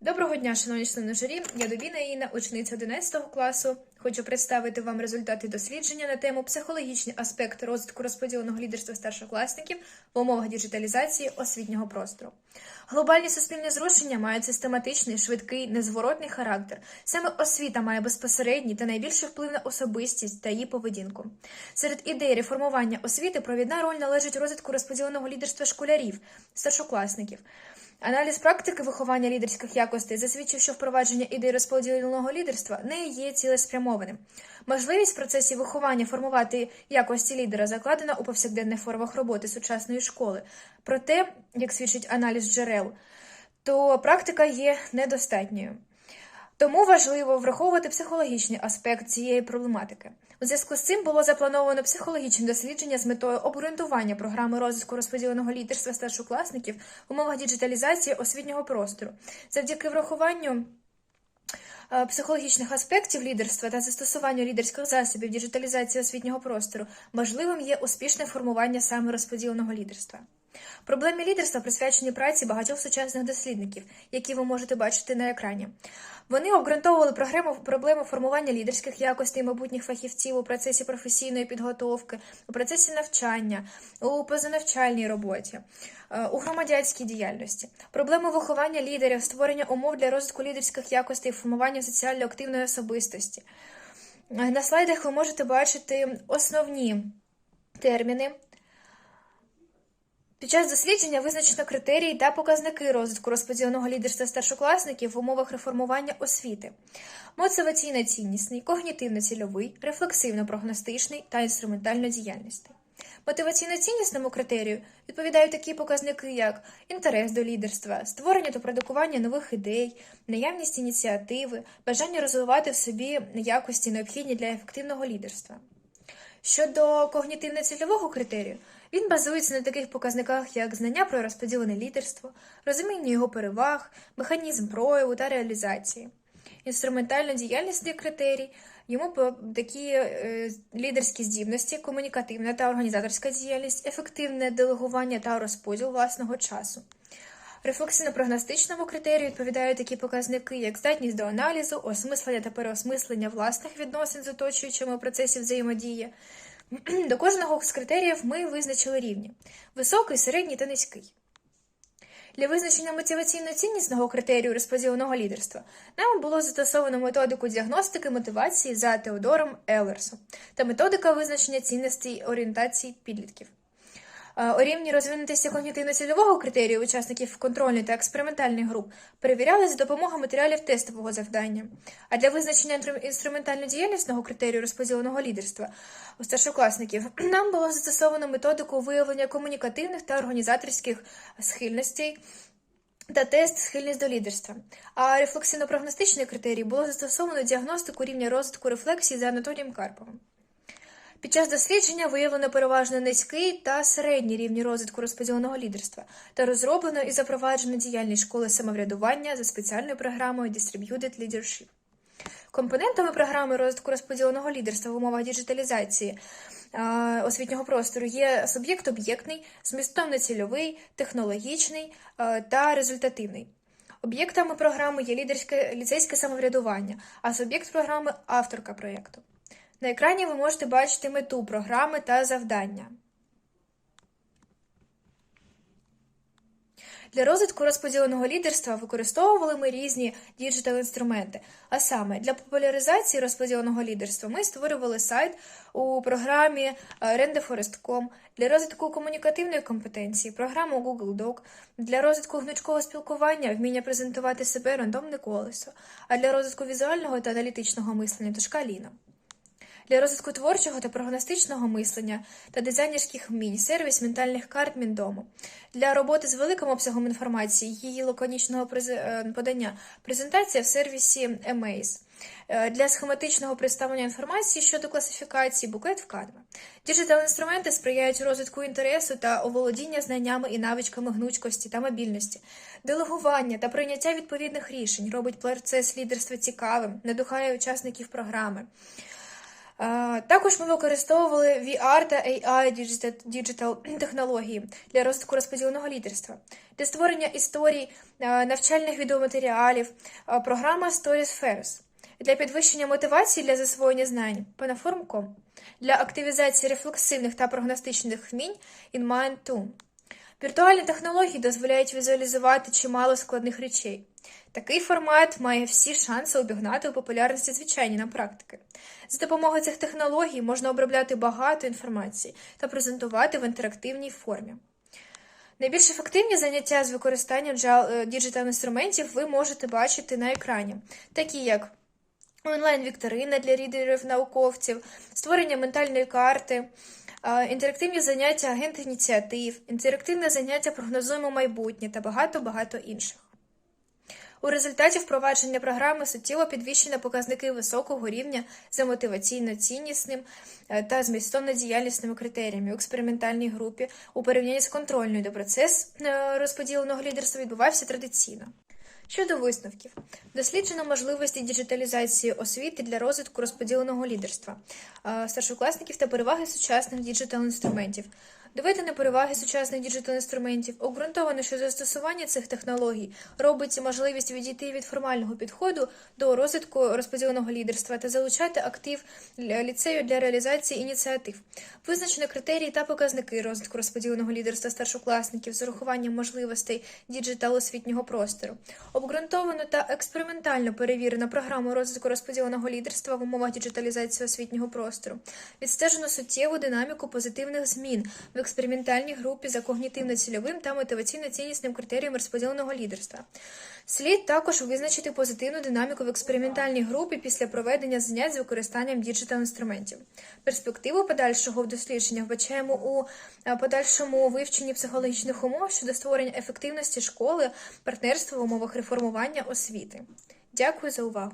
Доброго дня, шановні члени журі. Я Дубіна Інна, учениця 11 класу. Хочу представити вам результати дослідження на тему психологічні аспекти розвитку розподіленого лідерства старшокласників в умовах діджиталізації освітнього простору. Глобальні суспільні зрушення мають систематичний, швидкий, незворотний характер. Саме освіта має безпосередній та найбільший вплив на особистість та її поведінку. Серед ідей реформування освіти провідна роль належить розвитку розподіленого лідерства школярів, старшокласників. Аналіз практики виховання лідерських якостей засвідчив, що впровадження ідей розподіленого лідерства не є цілеспрямованим. Можливість в процесі виховання формувати якості лідера закладена у повсякденних формах роботи сучасної школи. Проте, як свідчить аналіз джерел, то практика є недостатньою. Тому важливо враховувати психологічний аспект цієї проблематики. У зв'язку з цим було заплановано психологічне дослідження з метою обґрунтування програми розвитку розподіленого лідерства старшокласників в умовах діджиталізації освітнього простору. Завдяки врахуванню е, психологічних аспектів лідерства та застосуванню лідерських засобів діджиталізації освітнього простору можливим є успішне формування саме розподіленого лідерства. Проблемі лідерства присвячені праці багатьох сучасних дослідників, які ви можете бачити на екрані. Вони обґрунтовували проблему формування лідерських якостей майбутніх фахівців у процесі професійної підготовки, у процесі навчання, у позанавчальній роботі, е, у громадянській діяльності, проблеми виховання лідерів, створення умов для розвитку лідерських якостей, формування соціально активної особистості. Е, На слайдах ви можете бачити основні терміни. Під час дослідження визначено критерії та показники розвитку розподіленого лідерства старшокласників в умовах реформування освіти: мотиваційно-ціннісний, когнітивно-цільовий, рефлексивно-прогностичний та інструментально-діяльності. Мотиваційно-ціннісному критерію відповідають такі показники, як інтерес до лідерства, створення та продукування нових ідей, наявність ініціативи, бажання розвивати в собі якості, необхідні для ефективного лідерства. Щодо когнітивно-цільового критерію, він базується на таких показниках, як знання про розподілене лідерство, розуміння його переваг, механізм прояву та реалізації. Інструментально-діяльнісний критерій йому такі е, лідерські здібності, комунікативна та організаторська діяльність, ефективне делегування та розподіл власного часу. Рефлексивно-прогностичному критерію відповідають такі показники, як здатність до аналізу, осмислення та переосмислення власних відносин з оточуючими у процесі взаємодії. До кожного з критеріїв ми визначили рівні: високий, середній та низький. Для визначення мотиваційно-ціннісного критерію розподіленого лідерства нам було застосовано методику діагностики мотивації за Теодором Еллерсом та методика визначення цінностей орієнтації підлітків. Е, У рівні розвинутості когнітивно-цільового критерію учасників контрольної та експериментальних груп перевіряли за допомогою матеріалів тестового завдання. А для визначення інструментально-діяльнісного критерію розподіленого лідерства у старшокласників нам було застосовано методику виявлення комунікативних та організаторських схильностей. Та тест схильність до лідерства. А рефлексивно-прогностичний критерій було застосовано діагностику рівня розвитку рефлексії за Анатолієм Карповим. Під час дослідження виявлено переважно низький та середній рівні розвитку розподіленого лідерства та розроблено і запроваджено діяльність школи самоврядування за спеціальною програмою Distributed Leadership. Компонентами програми розвитку розподіленого лідерства в умовах діджиталізації освітнього простору є суб'єкт-об'єктний, змістовно-цільовий, технологічний та результативний. Об'єктами програми є лідерське ліцейське самоврядування, а суб'єкт програми авторка проєкту. На екрані ви можете бачити мету програми та завдання. Для розвитку розподіленого лідерства використовували ми різні діджитал-інструменти. А саме для популяризації розподіленого лідерства ми створювали сайт у програмі е, Rendeforest.com, для розвитку комунікативної компетенції програму Google Doc, для розвитку гнучкого спілкування вміння презентувати себе рандомне колесо, а для розвитку візуального та аналітичного мислення то шкаліна. Для розвитку творчого та прогностичного мислення та дизайнерських вмінь сервіс ментальних карт Міндому. Для роботи з великим обсягом інформації, її лаконічного е, подання, презентація в сервісі Amaze. Е, Для схематичного представлення інформації щодо класифікації буклет в Canva. Діджитал-інструменти сприяють розвитку інтересу та оволодіння знаннями і навичками гнучкості та мобільності. Делегування та прийняття відповідних рішень робить процес лідерства цікавим, надухає учасників програми. А, Також ми використовували VR та AI діджитал технології для розвитку розподіленого лідерства, для створення історій, навчальних відеоматеріалів, програма Stories Fairs, для підвищення мотивації для засвоєння знань Panaform.com, для активізації рефлексивних та прогностичних вмінь InMind2. Віртуальні технології дозволяють візуалізувати чимало складних речей. Такий формат має всі шанси обігнати у популярності звичайні на практики. За допомогою цих технологій можна обробляти багато інформації та презентувати в інтерактивній формі. Найбільш ефективні заняття з використанням діджитал інструментів ви можете бачити на екрані, такі як онлайн-вікторина для рідерів науковців, створення ментальної карти, інтерактивні заняття агент ініціатив, інтерактивне заняття прогнозуємо майбутнє та багато-багато інших. У результаті впровадження програми суттєво підвищено показники високого рівня за мотиваційно-ціннісним е, та змістовно-діяльнісними критеріями у експериментальній групі у порівнянні з контрольною, де процес е, розподіленого лідерства відбувався традиційно. Щодо висновків, досліджено можливості діджиталізації освіти для розвитку розподіленого лідерства е, старшокласників та переваги сучасних діджитал-інструментів. Доведені переваги сучасних діджитал-інструментів, обґрунтовано, що застосування цих технологій робить можливість відійти від формального підходу до розвитку розподіленого лідерства та залучати актив ліцею для реалізації ініціатив. Визначено критерії та показники розвитку розподіленого лідерства старшокласників з урахуванням можливостей діджитал-освітнього простору. Обґрунтовано та експериментально перевірено програму розвитку розподіленого лідерства в умовах діджиталізації освітнього простору. Відстежено суттєву динаміку позитивних змін в експериментальній групі за когнітивно-цільовим та мотиваційно-ціннісним критерієм розподіленого лідерства. Слід також визначити позитивну динаміку в експериментальній групі після проведення занять з використанням діджитал-інструментів. Перспективу подальшого в дослідженнях вбачаємо у е, подальшому вивченні психологічних умов щодо створення ефективності школи, партнерства в умовах реформування освіти. Дякую за увагу!